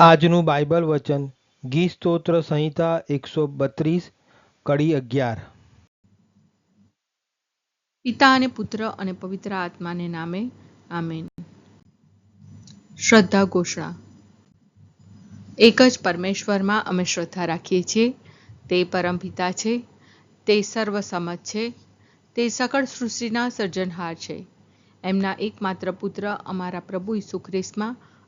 આજનું બાઇબલ વચન, ગી સ્તોત્ર સંહિતા એકસો બત્રીસ, કડી અગિયાર. પિતા અને પુત્ર અને પવિત્ર આત્માને નામે, આમેન. શ્રદ્ધા ઘોષણા. એક જ પરમેશ્વરમાં અમે શ્રદ્ધા રાખીએ છીએ, તે પરમપિતા છે, તે સર્વસમજ છે, તે સકળ સૃષ્ટિના સર્જનહાર છે. એમના એકમાત્ર પુત્ર અમારા પ્રભુ ઈસુ ખ્રિસ્તમાં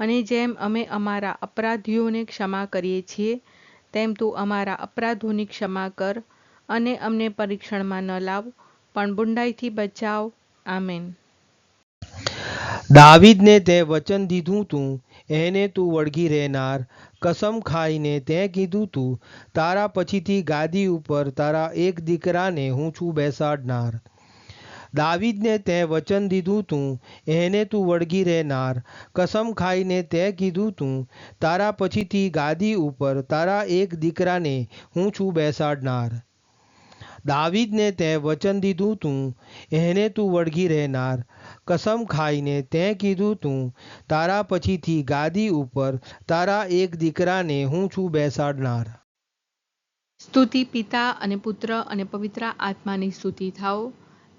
અને જેમ અમે અમારા અપરાધીઓને ક્ષમા કરીએ છીએ, તેમ તું અમારા અપરાધોની ક્ષમા કર અને અમને પરીક્ષણમાં ન લાવ, પણ બુંડાઈથી બચાવ. આમેન. દાવીદને તે વચન દીધું તું, એને તું વળગી રહેનાર. કસમ ખાઈને તે કીધું તું, તારા પછીથી ગાદી ઉપર તારા એક દીકરાને હું છું બેસાડનાર. દાવીદને તે વચન દીધું તું, એને તું વળગી રહેનાર. કસમ ખાઈને તે કીધું તું, તારા પછીથી ગાદી ઉપર તારા એક દીકરાને હું છું બેસાડનાર. દાવીદને તે વચન દીધું તું, એને તું વળગી રહેનાર. કસમ ખાઈને તે કીધું તું, તારા પછીથી ગાદી ઉપર તારા એક દીકરાને હું છું બેસાડનાર. સ્તુતિ પિતા અને પુત્ર અને પવિત્ર આત્માની સ્તુતિ થાઓ.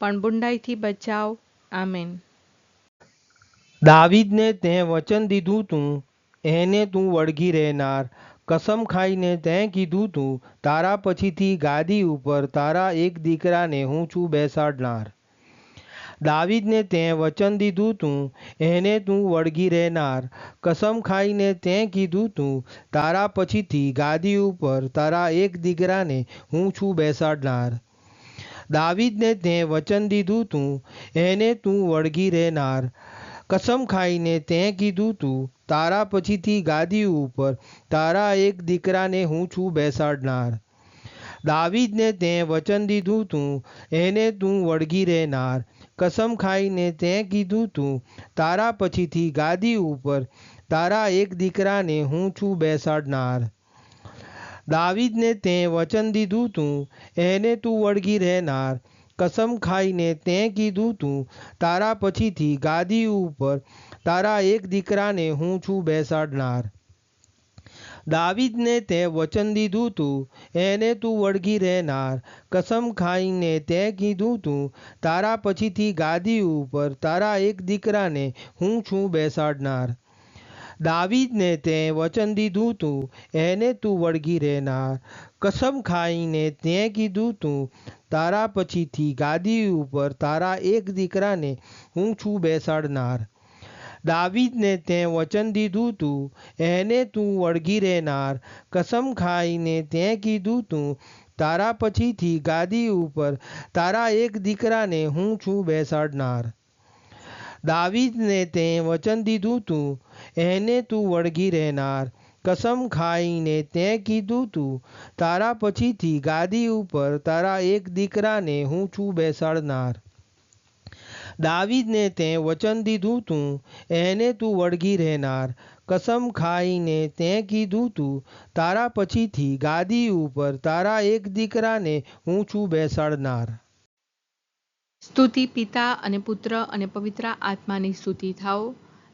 પણ બુંડાઈથી બચાવ. આમેન. દાવીદને તે વચન દીધું તું, એને તું વળગી રહેનાર. કસમ ખાઈને તે કીધું તું, તારા પછીથી ગાદી ઉપર તારા એક દીકરાને હું છું બેસાડનાર. દાવીદને તે વચન દીધું તું, એને તું વળગી રહેનાર. કસમ ખાઈને તે કીધું તું, તારા પછીથી ગાદી ઉપર તારા એક દીકરાને હું છું બેસાડનાર. દાવીદને તે વચન દીધું તું, એને તું વળગી રહેનાર. કસમ ખાઈને તે કીધું તું, તારા પછીથી ગાદી ઉપર તારા એક દીકરાને હું છું બેસાડનાર. દાવીદને તે વચન દીધું તું, એને તું વળગી રહેનાર. કસમ ખાઈને તે કીધું તું, તારા પછીથી ગાદી ઉપર તારા એક દીકરાને હું છું બેસાડનાર. દાવીદને તે વચન દીધું તું, એને તું વળગી રહેનાર. કસમ ખાઈને તે કીધું તું, તારા પછીથી ગાદી ઉપર તારા એક દીકરાને હું છું બેસાડનાર. દાવીદને તે વચન દીધું તું, એને તું વળગી રહેનાર. કસમ ખાઈને તે કીધું તું, તારા પછીથી ગાદી ઉપર તારા એક દીકરાને હું છું બેસાડનાર. દાવીદને તે વચન દીધું તું, એને તું વળગી રહેનાર. કસમ ખાઈને તે કીધું તું, તારા પછીથી ગાદી ઉપર તારા એક દીકરાને હું છું બેસાડનાર. દાવીદને તે વચન દીધું તું, એને તું વળગી રહેનાર. કસમ ખાઈને તે કીધું તું, તારા પછીથી ગાદી ઉપર તારા એક દીકરાને હું છું બેસાડનાર. દાવીદને તે વચન દીધું તું એને તું વળગી રહેનાર. કસમ ખાઈને તે કીધું તું, તારા પછીથી ગાદી ઉપર તારા એક દીકરાને હું છું બેસાડનાર. દાવીદને તે વચન દીધું તું, એને તું વળગી રહેનાર. કસમ ખાઈને તે કીધું તું, તારા પછીથી ગાદી ઉપર તારા એક દીકરાને હું છું બેસાડનાર. સ્તુતિ પિતા અને પુત્ર અને પવિત્ર આત્માની સ્તુતિ થાઓ.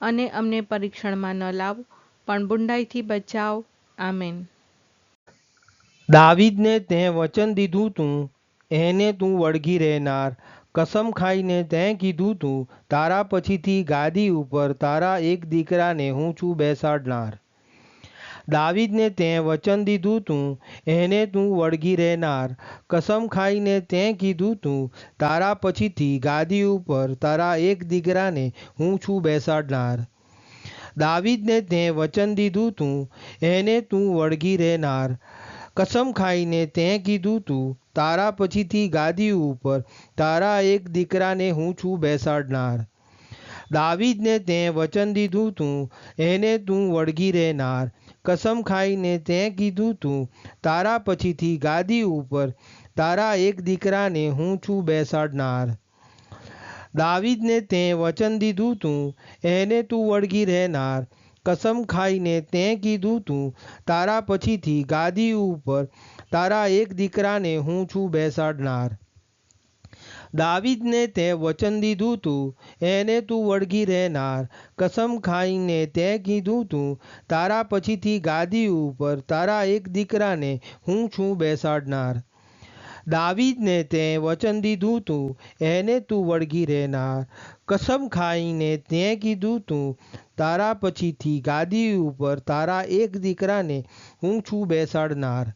અને અમને પરીક્ષણમાં ન લાવ, પણ બુંડાઈથી બચાવ. આમેન. દાવીદને તે વચન દીધું તું, એને તું વળગી રહેનાર. કસમ ખાઈને તે કીધું તું, તારા પછીથી ગાદી ઉપર તારા એક દીકરાને હું છું બેસાડનાર. દાવીદને તે વચન દીધું તું, એને તું વળગી રહેનાર. કસમ ખાઈને તે કીધું તું, તારા પછીથી ગાદી ઉપર તારા એક દીકરાને હું છું બેસાડનાર. દાવીદને તે વચન દીધું તું, એને તું વળગી રહેનાર. કસમ ખાઈને તે કીધું તું, તારા પછીથી ગાદી ઉપર તારા એક દીકરાને હું છું બેસાડનાર. દાવીદને તે વચન દીધું તું, એને તું વળગી રહેનાર. કસમ ખાઈને તે કીધું, તું તારા પછીથી ગાદી ઉપર તારા એક દીકરાને હું છું બેસાડનાર. દાવીદને તે વચન દીધું, તું એને તું વળગી રહેનાર. કસમ ખાઈને તે કીધું, તું તારા પછીથી ગાદી ઉપર તારા એક દીકરાને હું છું બેસાડનાર. દાવીદને તે વચન દીધું તું, એને તું વળગી રહેનાર. કસમ ખાઈને તે કીધું તું, તારા પછીથી ગાદી ઉપર તારા એક દીકરાને હું છું બેસાડનાર. દાવીદને તે વચન દીધું તું, એને તું વળગી રહેનાર. કસમ ખાઈને તે કીધું તું, તારા પછીથી ગાદી ઉપર તારા એક દીકરાને હું છું બેસાડનાર.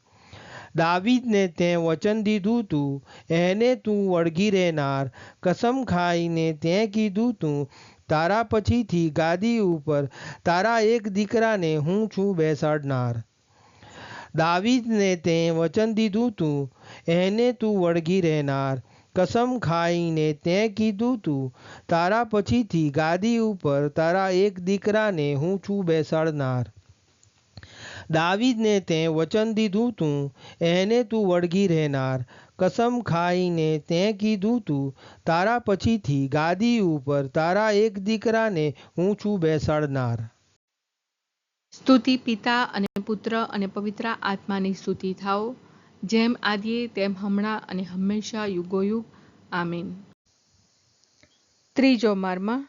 દાવીદને તે વચન દીધું તું, એને તું વળગી રહેનાર. કસમ ખાઈને તે કીધું તું, તારા પછીથી ગાદી ઉપર તારા એક દીકરાને હું છું બેસાડનાર. દાવીદને તે વચન દીધું તું, એને તું વળગી રહેનાર. કસમ ખાઈને તે કીધું તું, તારા પછીથી ગાદી ઉપર તારા એક દીકરાને હું છું બેસાડનાર. દાવીદને તે વચન દીધું તું, એને તું વળગી રહેનાર. કસમ ખાઈને તે કીધું તું, તારા પછીથી ગાદી ઉપર તારા એક દીકરાને હું છું બેસાડનાર. સ્તુતિ પિતા અને પુત્ર અને પવિત્ર આત્માની સ્તુતિ થાઓ, જેમ આદિએ તેમ હમણાં અને હંમેશા યુગોયુગ. આમીન. ત્રીજો મર્મ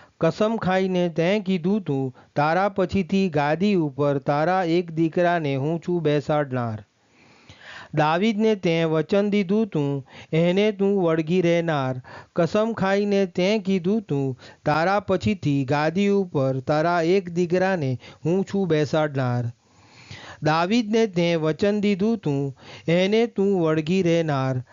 કસમ ખાઈને તે કીધું તું, તારા પછીથી ગાદી ઉપર તારા એક દીકરાને હું છું બેસાડનાર. દાવીદને તે વચન દીધું તું, એને તું વળગી રહેનાર. કસમ ખાઈને તે કીધું તું, તારા પછીથી ગાદી ઉપર તારા એક દીકરાને હું છું બેસાડનાર. દાવીદને તે વચન દીધું તું, એને તું વળગી રહેનાર.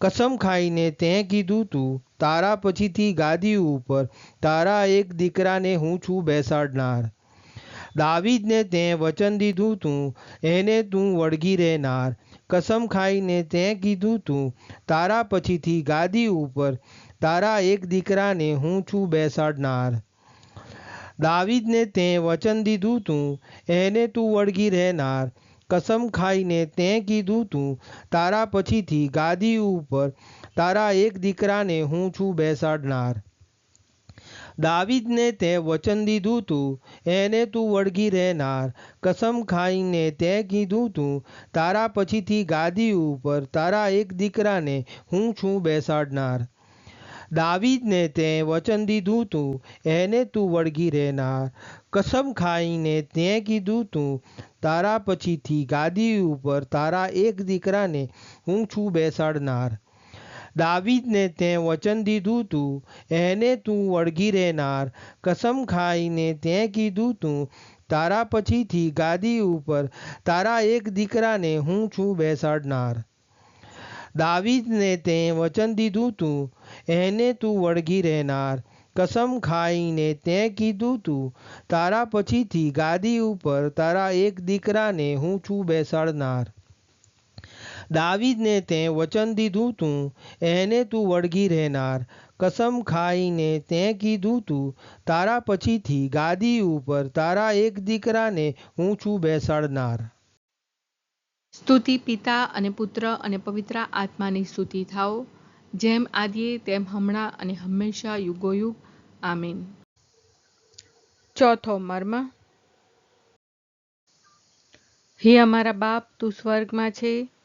કસમ ખાઈને તે કીધું તું તારા પછીથી ગાદી ઉપર તારા એક દીકરાને હું છું બેસાડનાર. દાવીદને તે વચન દીધું તું, એને તું વળગી રહેનાર. કસમ ખાઈને તે કીધું તું, તારા પછીથી ગાદી ઉપર તારા એક દીકરાને હું છું બેસાડનાર. દાવીદને તે વચન દીધું તું, એને તું વળગી રહેનાર. કસમ ખાઈને તે કીધું તું, તારા પછીથી ગાદી ઉપર તારા એક દીકરાને હું છું બેસાડનાર. દાવીદને તે વચન દીધું તું, એને તું વળગી રહેનાર. કસમ ખાઈને તે કીધું તું, તારા પછીથી ગાદી ઉપર તારા એક દીકરાને હું છું બેસાડનાર. દાવીદને તે વચન દીધું તું, એને તું વળગી રહેનાર. કસમ ખાઈને તે કીધું તું, તારા પછીથી ગાદી ઉપર તારા એક દીકરાને હું છું બેસાડનાર. દાવીદને તે વચન દીધું તું, એને તું વળગી રહેનાર. કસમ ખાઈને તે કીધું તું, તારા પછીથી ગાદી ઉપર તારા એક દીકરાને હું છું બેસાડનાર. દાવીદને તે વચન દીધું તું, એને તું વળગી રહેનાર. કસમ ખાઈને તે કીધું તું, તારા પછીથી ગાદી ઉપર તારા એક દીકરાને હું છું બેસાડનાર. દાવીદને તે વચન દીધું તું, એને તું વળગી રહેનાર. કસમ ખાઈને તે કીધું તું, તારા પછીથી ગાદી ઉપર તારા એક દીકરાને હું છું બેસાડનાર. સ્તુતિ પિતા અને પુત્ર અને પવિત્ર આત્માની સ્તુતિ થાઓ. જેમ આદિએ, તેમ હમણાં અને હંમેશા યુગોયુગ. આમીન. ચોથો મર્મ. હે અમારા બાપ, તું સ્વર્ગમાં છે.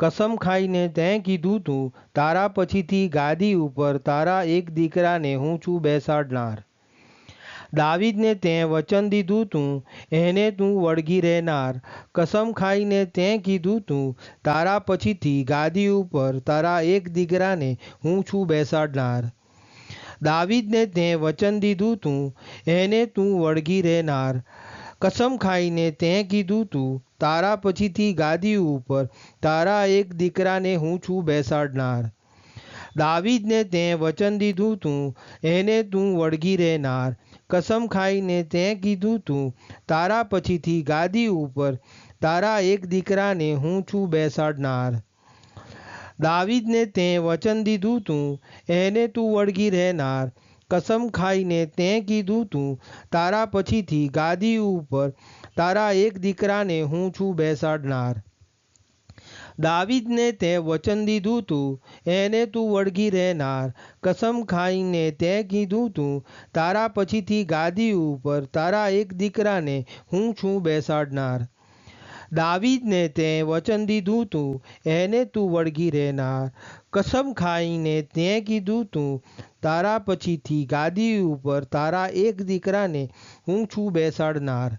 કસમ ખાઈને તે કીધું તું, તારા પછીથી ગાદી ઉપર તારા એક દીકરાને હું છું બેસાડનાર. દાવીદને તે વચન દીધું તું, એને તું વળગી રહેનાર. કસમ ખાઈને તે કીધું તું, તારા પછીથી ગાદી ઉપર તારા એક દીકરાને હું છું બેસાડનાર. દાવીદને તે વચન દીધું તું, એને તું વળગી રહેનાર. કસમ ખાઈને તે કીધું તું તારા પછીથી ગાદી ઉપર તારા એક દીકરાને હું છું બેસાડનાર. દાવીદને તે વચન દીધું તું, એને તું વળગી રહેનાર. કસમ ખાઈને તે કીધું તું, તારા પછીથી ગાદી ઉપર તારા એક દીકરાને હું છું બેસાડનાર. દાવીદને તે વચન દીધું તું, એને તું વળગી રહેનાર. કસમ ખાઈને તે કીધું તું, તારા પછીથી ગાદી ઉપર તારા એક દીકરાને હું છું બેસાડનાર. દાવીદને તે વચન દીધું તું, એને તું વળગી રહેનાર. કસમ ખાઈને તે કીધું તું, તારા પછીથી ગાદી ઉપર તારા એક દીકરાને હું છું બેસાડનાર. દાવીદને તે વચન દીધું તું, એને તું વળગી રહેનાર. કસમ ખાઈને તે કીધું તું, તારા પછીથી ગાદી ઉપર તારા એક દીકરાને હું છું બેસાડનાર.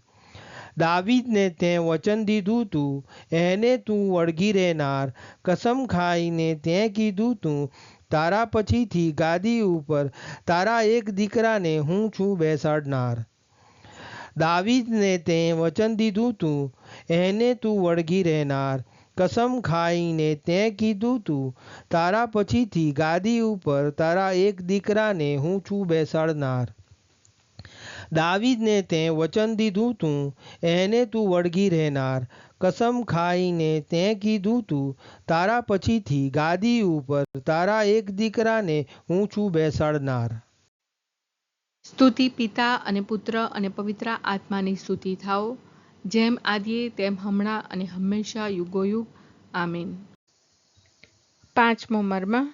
દાવીદને તે વચન દીધું તું, એને તું વળગી રહેનાર. કસમ ખાઈને તે કીધું તું, તારા પછીથી ગાદી ઉપર તારા એક દીકરાને હું છું બેસાડનાર. દાવીદને તે વચન દીધું તું, એને તું વળગી રહેનાર. કસમ ખાઈને તે કીધું તું, તારા પછીથી ગાદી ઉપર તારા એક દીકરાને હું છું બેસાડનાર. દાવીદને તે વચન દીધું તું, એને તું વળગી રહેનાર. કસમ ખાઈને તે કીધું તું, તારા પછીથી ગાદી ઉપર તારા એક દીકરાને હું છું બેસાડનાર. સ્તુતિ પિતા અને પુત્ર અને પવિત્ર આત્માની સ્તુતિ થાઓ, જેમ આદિએ તેમ હમણાં અને હંમેશા યુગોયુગ. આમીન. પાંચમો મર્મ.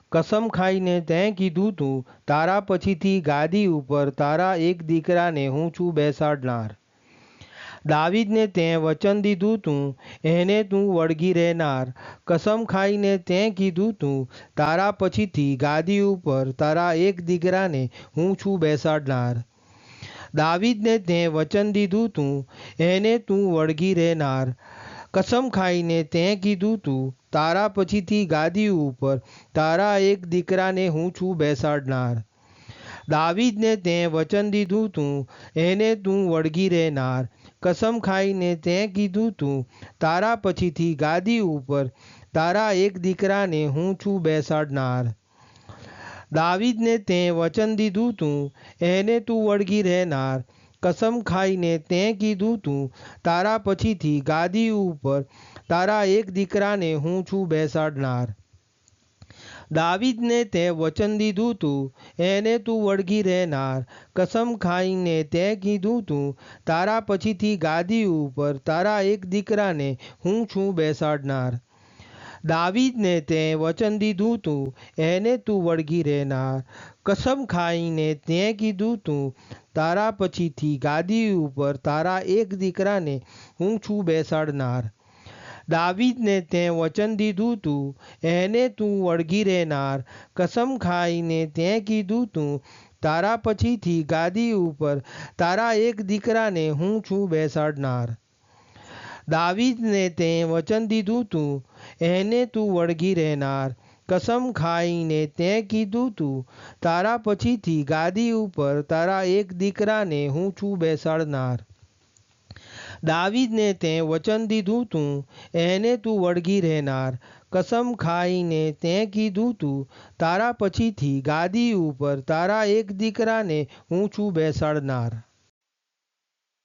કસમ ખાઈને તે કીધું તું, તારા પછીથી ગાદી ઉપર તારા એક દીકરાને હું છું બેસાડનાર. દાવીદને તેં વચન દીધું તું, એને તું વળગી રહેનાર. કસમ ખાઈને તે કીધું તું, તારા પછીથી ગાદી ઉપર તારા એક દીકરાને હું છું બેસાડનાર. દાવીદને તે વચન દીધું તું, એને તું વળગી રહેનાર. કસમ ખાઈને તે કીધું, તું તારા પછીથી ગાદી ઉપર તારા એક દીકરાને હું છું બેસાડનાર. દાવીદને તે વચન દીધું, તું એને તું વળગી રહેનાર. કસમ ખાઈને તે કીધું, તું તારા પછીથી ગાદી ઉપર તારા એક દીકરાને હું છું બેસાડનાર. દાવીદને તે વચન દીધું, તું એને તું વળગી રહેનાર. કસમ ખાઈને તે કીધું, તું તારા પછીથી ગાદી ઉપર તારા એક દીકરાને હું છું બેસાડનાર. દાવીદને તે વચન દીધું, તું એને તું વળગી રહેનાર. કસમ ખાઈને તે કીધું, તું તારા પછીથી ગાદી ઉપર તારા એક દીકરાને હું છું બેસાડનાર. દાવીદને તે વચન દીધું તું, એને તું વળગી રહેનાર. કસમ ખાઈને તે કીધું તું, તારા પછીથી ગાદી ઉપર તારા એક દીકરાને હું છું બેસાડનાર. દાવીદને તે વચન દીધું તું, એને તું વળગી રહેનાર. કસમ ખાઈને તે કીધું તું, તારા પછીથી ગાદી ઉપર તારા એક દીકરાને હું છું બેસાડનાર. દાવીદને તે વચન દીધું તું એને તું વળગી રહેનાર કસમ ખાઈને તે કીધું તું તારા પછીથી ગાદી ઉપર તારા એક દીકરાને હું છું બેસાડનાર દાવીદને તે વચન દીધું તું એને તું વળગી રહેનાર કસમ ખાઈને તે કીધું તું તારા પછીથી ગાદી ઉપર તારા એક દીકરાને હું છું બેસાડનાર